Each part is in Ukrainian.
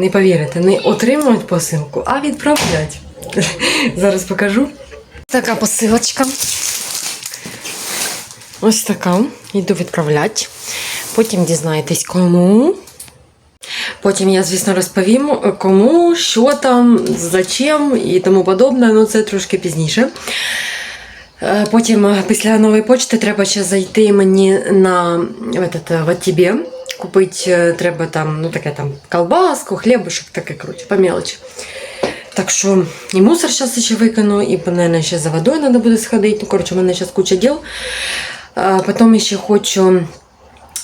Не повірите, не отримують посилку, а відправлять. Зараз покажу. Така посилочка. Ось така. Йду відправляти. Потім дізнаєтесь, кому. Потім я, звісно, розповім, кому, що там, зачем і тому подобне. Ну, це трошки пізніше. Е, Потім е, після нової почти треба ще зайти мені на в этот, в АТБ. Купити е, треба там, ну таке там колбаску, хлібушек, таке, коротше, по мелочі. Так що і мусор зараз ще викину, і, мабуть, ще за водою треба буде сходити. Ну, коротше, у мене зараз куча діл. Потім ще хочу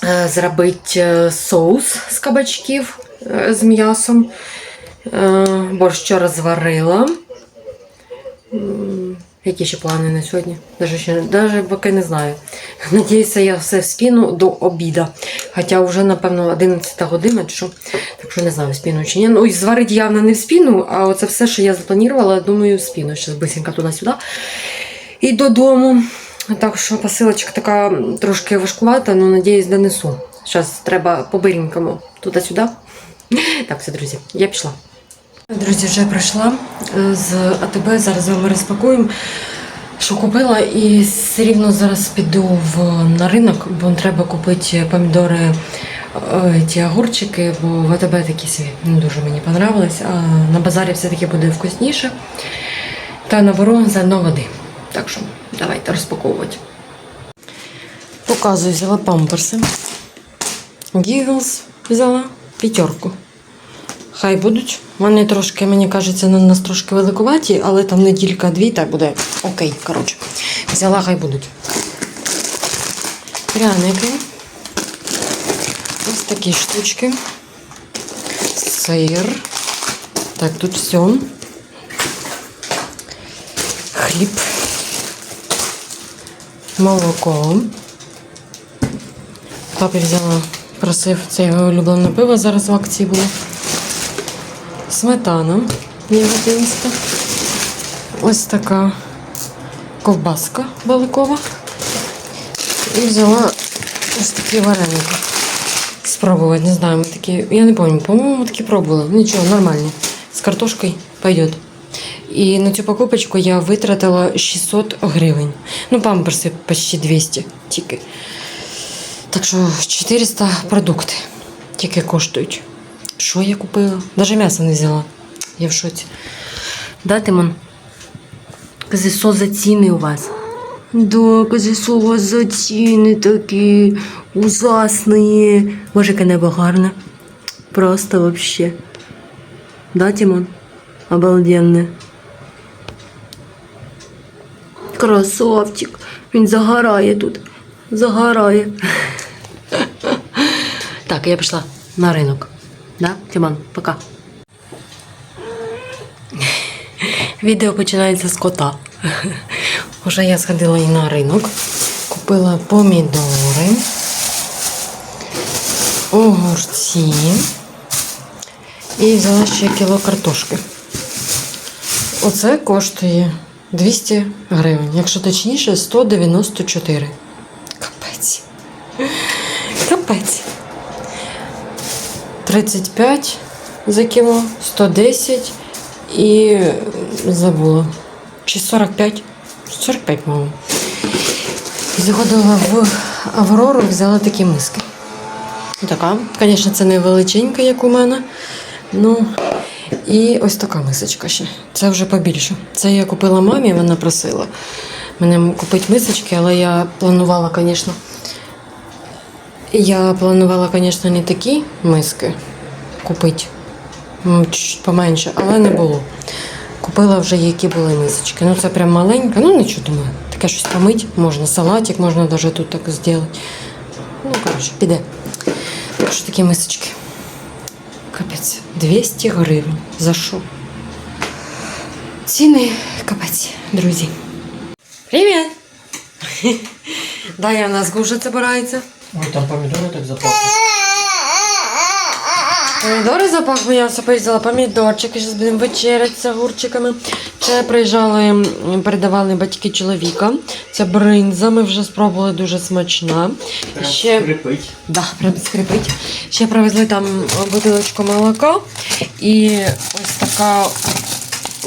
е, зробити е, соус з кабачків з м'ясом. Борщ вчора зварила. Які ще плани на сьогодні? Даже, ще, даже поки не знаю. Надіюся, я все вспіну до обіда. Хоча вже, напевно, 11 година, що. Так що не знаю, спіну чи ні. Ну, і зварити явно не вспіну, а оце все, що я запланувала, думаю, спіну. Зараз бисенька туди-сюди. І додому. Так що посилочка така трошки важкувата, але надіюсь, донесу. Зараз треба по-биренькому туди-сюди. Так, все, друзі, я пішла. Друзі, вже прийшла е, з АТБ. Зараз з вами розпакуємо, що купила. І все рівно зараз піду в, на ринок, бо треба купити помідори, е, ті огурчики, бо в АТБ такі собі не дуже мені понравились, а на базарі все-таки буде вкусніше. Та наберу заодно води. Так що давайте розпаковувати. Показую, взяла памперси. Гіглс взяла п'ятерку. Хай будуть. Вони трошки, мені кажеться, на нас трошки великуваті, але там неділька дві, та буде окей. Коротше. Взяла, хай будуть. Пряники. Ось такі штучки. Сир. Так, тут все. Хліб. Молоко. Папі взяла, просив це його улюблене пиво, зараз в акції було. Сметана ягодинська. Ось така ковбаска баликова. І взяла ось такі вареники. Спробувати, не знаю, ми такі. Я не пам'ятаю, по-моєму, такі пробували. Нічого, нормальні. З картошкою пойдет. І на цю покупочку я витратила 600 гривень. Ну, памперси почти 200 тільки. Так що 400 продукти тільки коштують. Що я купила? Даже м'ясо не взяла. Я в шоці. Да, Тимон? Кази, що за ціни у вас? Да, кази, що у вас за ціни такі ужасні. Боже, яке небо гарне. Просто вообще. Да, Тимон? Обалденне. Красавчик. Він загорає тут. Загорає. Так, я пішла на ринок. Да, Тимон, пока. Відео починається з кота. Уже я сходила і на ринок. Купила помідори, огурці і взяла ще кіло картошки. Оце коштує 200 гривень. Якщо точніше, 194. Капець. Капець. 35 за кіло, 110 і забула. Чи 45? 45, мабуть. Заходила в Аврору, взяла такі миски. Така, звісно, це не величенька, як у мене. Ну, і ось така мисочка ще. Це вже побільше. Це я купила мамі, вона просила мене купити мисочки, але я планувала, звісно. Я планувала, звісно, не такі миски купити чуть поменше, але не було. Купила вже які були мисочки. Ну це прям маленька, ну нічого думаю. Таке щось помить, можна салатик, можна навіть тут так зробити. Ну, коротше, піде. Так що такі мисочки. Капець, 200 гривень. За що? Ціни капець, друзі. Привіт! Дая у нас гужа забирається. Ой, там помидоры так запахли. Помідори запах я все поїздила помідорчики, зараз будемо вечеряти з огурчиками. Це приїжджали, передавали батьки чоловіка. Це бринза, ми вже спробували дуже смачна. Ще, скрипить. да, прям скрипить. Ще привезли там бутилочку молока і ось така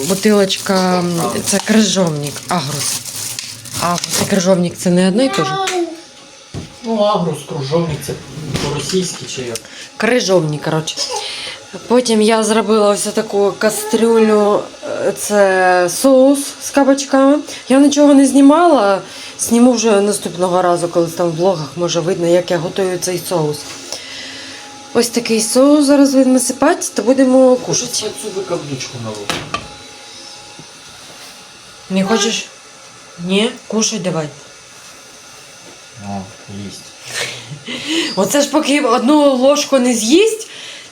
бутилочка, це крижовник, агрус. Агрус і крижовник це не одне і те ж. Ну, агрус, кружовник, це по-російськи чи як? Крижовні, коротше. Потім я зробила ось таку кастрюлю, е, це соус з кабачками. Я нічого не знімала, зніму вже наступного разу, коли там в влогах може видно, як я готую цей соус. Ось такий соус зараз будемо сипати, то будемо кушати. Цю викавничку нову. Не хочеш? Ні, кушай давай. Їсть. Оце ж поки одну ложку не з'їсть,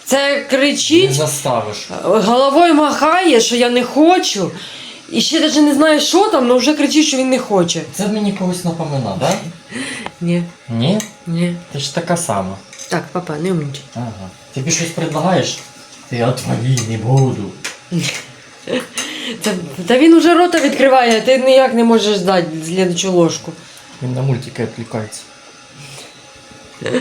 це Не кричить. заставиш. головою махає, що я не хочу. І ще навіть не знає, що там, але вже кричить, що він не хоче. Це мені когось напомина, да? Ні, Ні? ні. Ти ж така сама. Так, папа, не умнічай. Ага. Тобі щось предлагаєш? Ти от твої не буду. Це, та він уже рота відкриває, а ти ніяк не можеш дати слідчу ложку. Він на мультики відвлікається.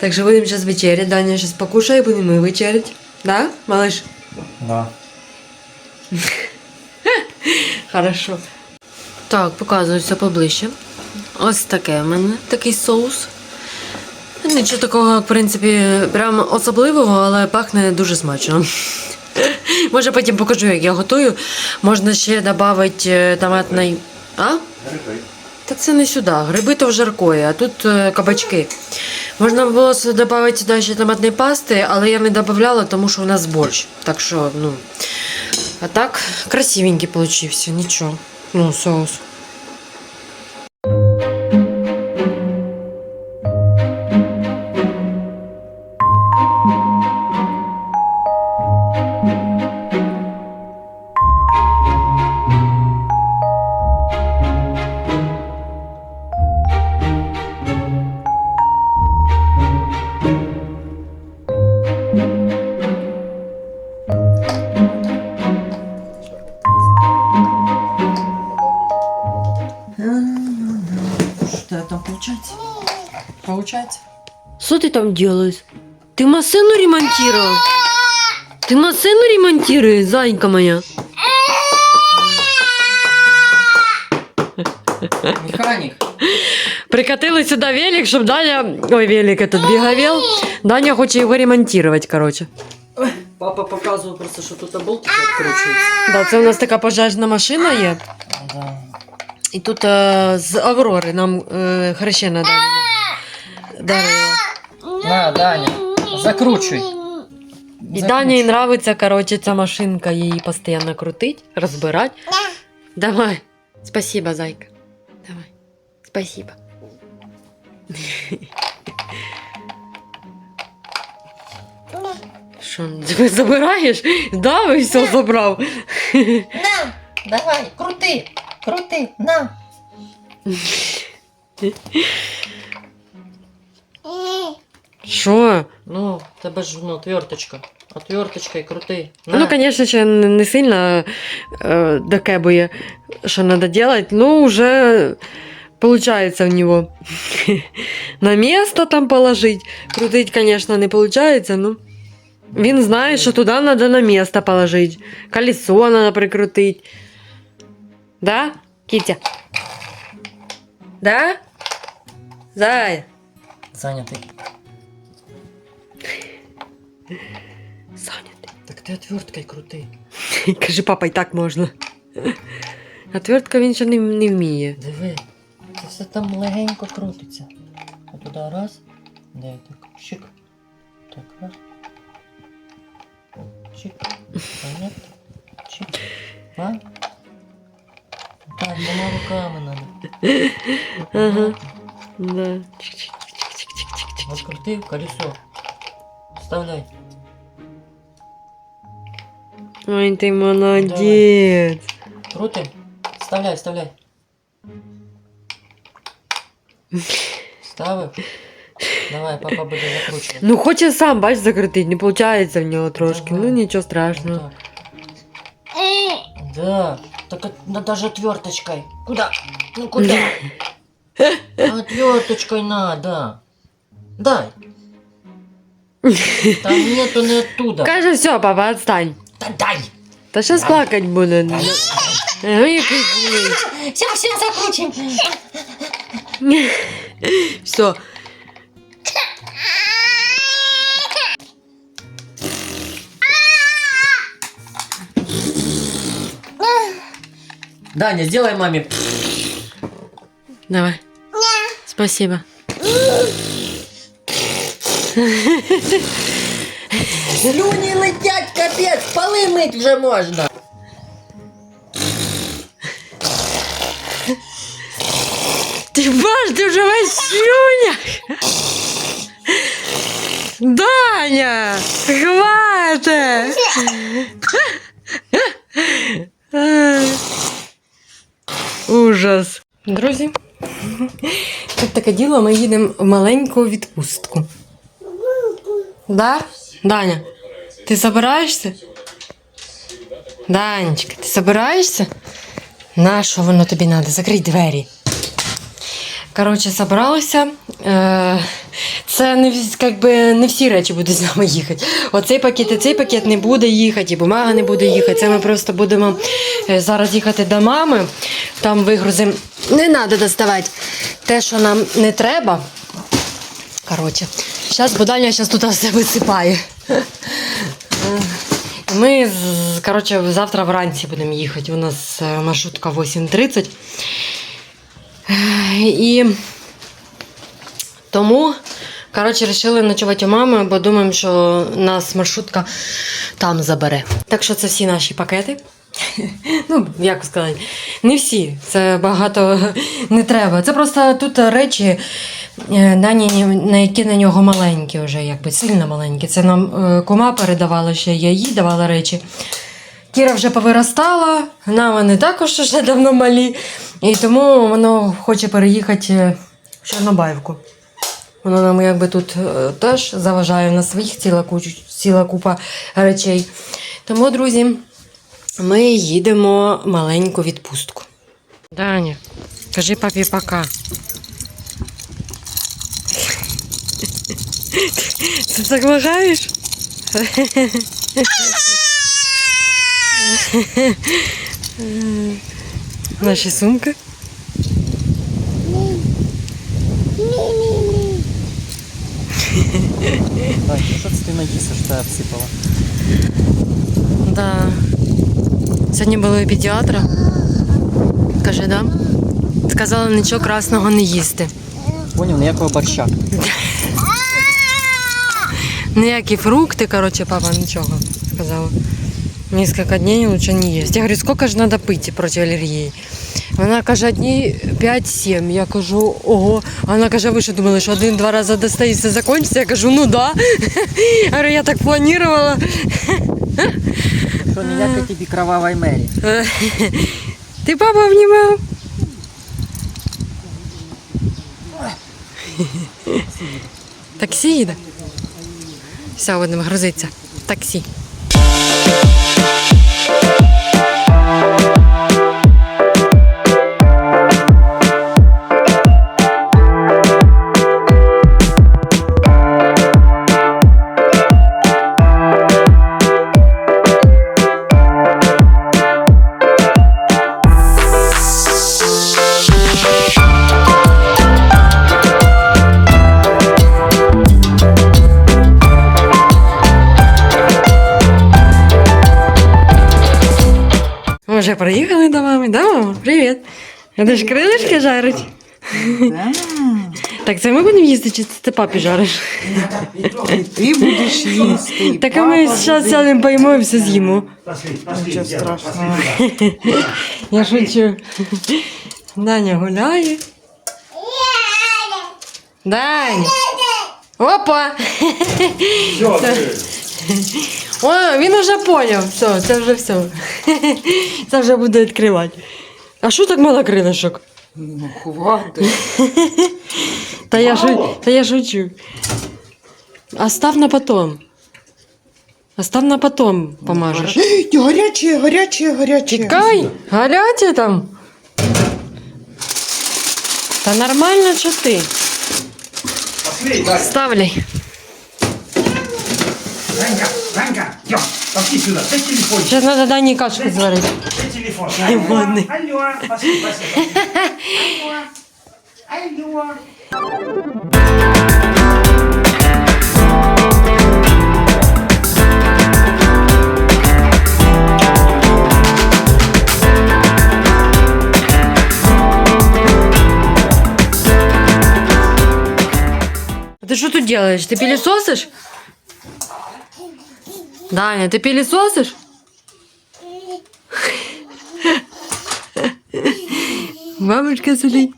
Так що будемо зараз вечеряти. Даня зараз покушає, будемо ми вечеряти. Да, малыш? Да. Хорошо. Так, показую все поближче. Ось таке в мене такий соус. Нічого такого, в принципі, прям особливого, але пахне дуже смачно. Може потім покажу, як я готую. Можна ще додати томатний. А? Та це не сюди. Гриби то в жаркої, а тут е, кабачки. Можна було додати сюди томатної пасти, але я не додавала, тому що у нас борщ. Так що, ну. А так, красивенький получився, нічого. Ну, соус. Получається? Что ты там делаешь? Ты машину ремонтировал? Ты машину ремонтируешь, зайка моя? Механік. Прикатили сюди велик, щоб Даня... Ой, велик этот беговел. Даня хоче його ремонтувати, короче. Папа показував просто, що тут болтики відкручуються. Да, це у нас така пожежна машина є. Да. І тут е, з Аврори нам е, хрещена Даня дарила. На, Даня, закручуй. І Дані нравиться, короче, ця машинка її постійно крутить, розбирать. Давай. Спасибо, зайка. Давай. Спасибо. Що, ти забираєш? Да, і все забрав. На, давай, крути, крути, на. Що? Ну, тебе ж ну, отверточка. Отверточка і крути. Ну, звісно, ще не не сильно е, докебує, що треба робити, ну вже получается у него. На место там положить. Крутить, конечно, не получается, ну. Він знає, що туди треба на место положить. Колесо треба прикрутити. Да, Кітя? Да? Зая? Зайнятий. Саня, Так ти отверткою крути. ти. Кажи, папа, і так можна. Отвертка він ще не, не вміє. Диви, це все там легенько крутиться. А туди раз. Де так? Щик. Так, раз. Чик. Понятно? Чик. А? Так, двома руками надо. Ага. Да. Чик-чик-чик-чик-чик-чик. Открутив колесо. Вставляй. Ой, ти молодець. Крутим. Вставляй, вставляй. Ставив. Давай, папа буде закручувати. Ну, хоче сам, бач, закрутити, не виходить в нього трошки. Давай. Ну нічого страшного. Так. Да. Так от надо же отверточкой. Куда? Ну куда? Отверточкой надо. Дай. Там нету не оттуда. Каже, все, папа, отстань. Да дай. Та щас плакать буде. Який злий. Все, все, закручим. Все. Даня, сделай маме. Давай. Спасибо. Слюні летять, капець, поли мить вже можна. Ти баш, ти вже весь в слюнях. Даня, хватит. Ужас. Друзі, тут таке діло, ми їдемо в маленьку відпустку. Да? Даня, ти собираєшся? Данечка, ти собираєшся? На що воно тобі треба? Закрий двері. Коротше, собралися. Е, Це не, вс- как би, не всі речі будуть з нами їхати. Оцей пакет і цей пакет не буде їхати, і бумага не буде їхати. Це ми просто будемо е, зараз їхати до мами. Там вигрузимо. Не треба доставати те, що нам не треба. Коротше, зараз Буданя зараз тут все висипає. Е, Ми коротше, завтра вранці будемо їхати. У нас е, маршрутка 8.30. І тому, коротше, вирішили ночувати у мами, бо думаємо, що нас маршрутка там забере. Так що це всі наші пакети. Ну, як сказати, не всі. Це багато не треба. Це просто тут речі, е, дані, на які на нього маленькі вже, якби сильно маленькі. Це нам е, кума передавала ще, я їй давала речі. Кіра вже повиростала, нам вони також вже давно малі. І тому воно хоче переїхати в Чорнобаївку. Воно нам якби тут е, теж заважає на своїх ціла купа речей. Тому, друзі, ми їдемо маленьку відпустку. Даня, кажи папі пока. Ти так вважаєш? Наші сумки. Дай, що це ти наїсиш, що я всипала? Да. Сьогодні були у педіатра. Каже, да? Сказала нічого красного не їсти. Поняв, ніякого борща. Ніякі фрукти, короче, папа нічого сказала. Несколько дней лучше не есть. Я говорю, сколько же надо пить проти алергії? Вона каже, дні 5-7. Я кажу, ого. Вона каже, ви що думали, що один-два рази дасте і все закінчиться? Я кажу, ну да. Я говорю, я так планувала. Що ніякої тобі кровавої мері. Ти папа обнімав? Таксі їде. Все, будемо грузитися. Таксі. Приїхали до мами, да, мама? Привіт. Ти ж крилишки жарить? Так це ми будемо їсти, чи це ти папі жариш? Ти будеш їсти. Так а ми зараз сядемо поїмо і все з'їмо. Нічого страшного. Я шучу. Даня гуляє. Даня. Опа! О, він вже поняв. Все, це вже все. Це вже буде відкривати. А що так мало крилишок? Ну, хватить. Та я, шу... Та я шучу. Остав на потом. Остав на потом помажеш. Горячее, горячее, горячее. Чекай, гаряче там. Та нормально, що ти? Ставляй. Ванька, Ванька, идем, пошли сюда, дай телефон. Зараз треба Дані кашку зварити. Дай телефон. Алло, алло, пошли, пошли. Алло, алло. А Ты что тут делаешь? Ты пылесосишь? Даня, ты пылесосишь? Бабушка сидить.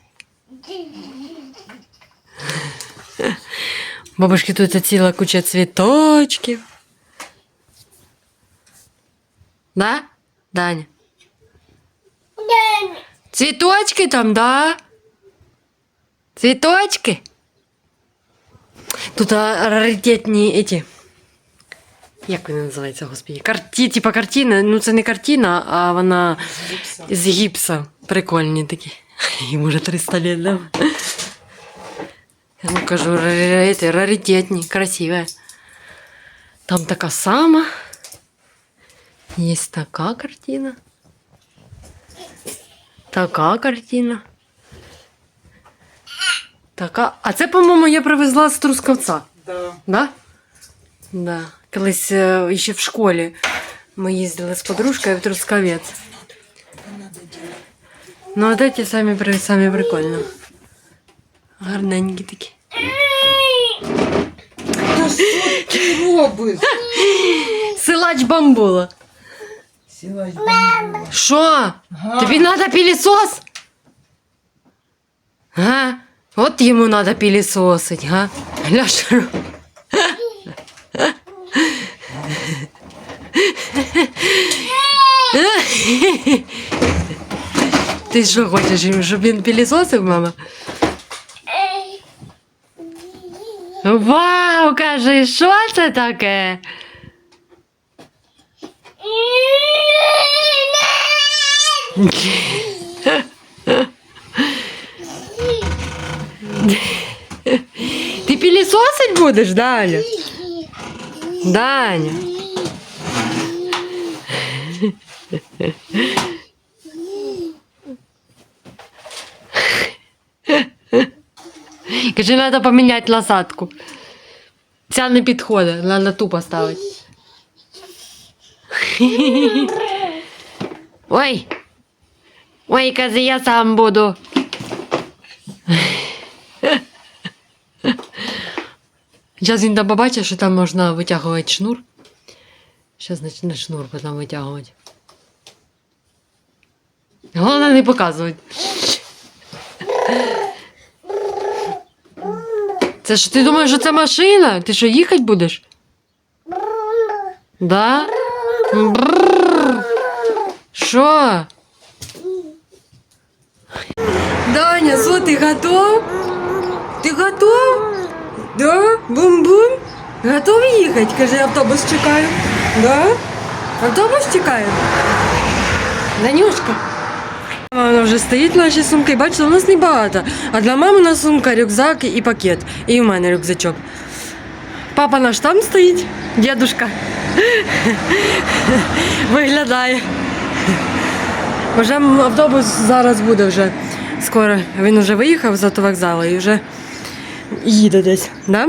Бабушки тут ціла куча цвіточків. Да? Даня? Цветочки там, да? Цветочки? Тут а, раритетні эти. Як вони називаються, господі? Карті, типа картина. Ну це не картина, а вона з гіпса. Прикольні такі. Їм уже 300 лет, да? Я ну кажу, раритетні, красиві. Там така сама. Є така картина. Така картина. Така. А це, по-моєму, я привезла з Трускавця. Да. Да? Да. Колись е, ще в школі ми їздили з подружкою в Трускавець. Ну, от ці самі, самі прикольно. Гарненькі такі. Та що ти робиш? Силач бамбула. Сілась Що? Тобі треба пілісос? Га? От йому треба пілісосить, га? Роб- Ти що хочеш, щоб він пілісосив, мама? Вау, каже, що це таке? Ти пілісосить будеш, Даня? Даня. Каже, треба поміняти насадку. Ця не підходить, треба ту поставити. Ой. Ой, каже, я сам буду. Зараз він там побачить, що там можна витягувати шнур. Зараз почне шнур потім витягувати. Головне не показувати. Це ж ти думаєш, що це машина? Ти що, їхати будеш? Да? Що? Даня, що, ти готов? Ти готов? Да? Бум-бум? Готові їхати? Каже, автобус чекаю. Да? Автобус чекає? Данюшка. Вона вже стоїть наші сумки. Бачите, у нас небагато. А для мами у нас сумка, рюкзак і пакет. І у мене рюкзачок. Папа наш там стоїть, дедушка. Виглядає. Вже автобус зараз буде вже скоро. Він вже виїхав з автовокзалу і вже їде десь, да?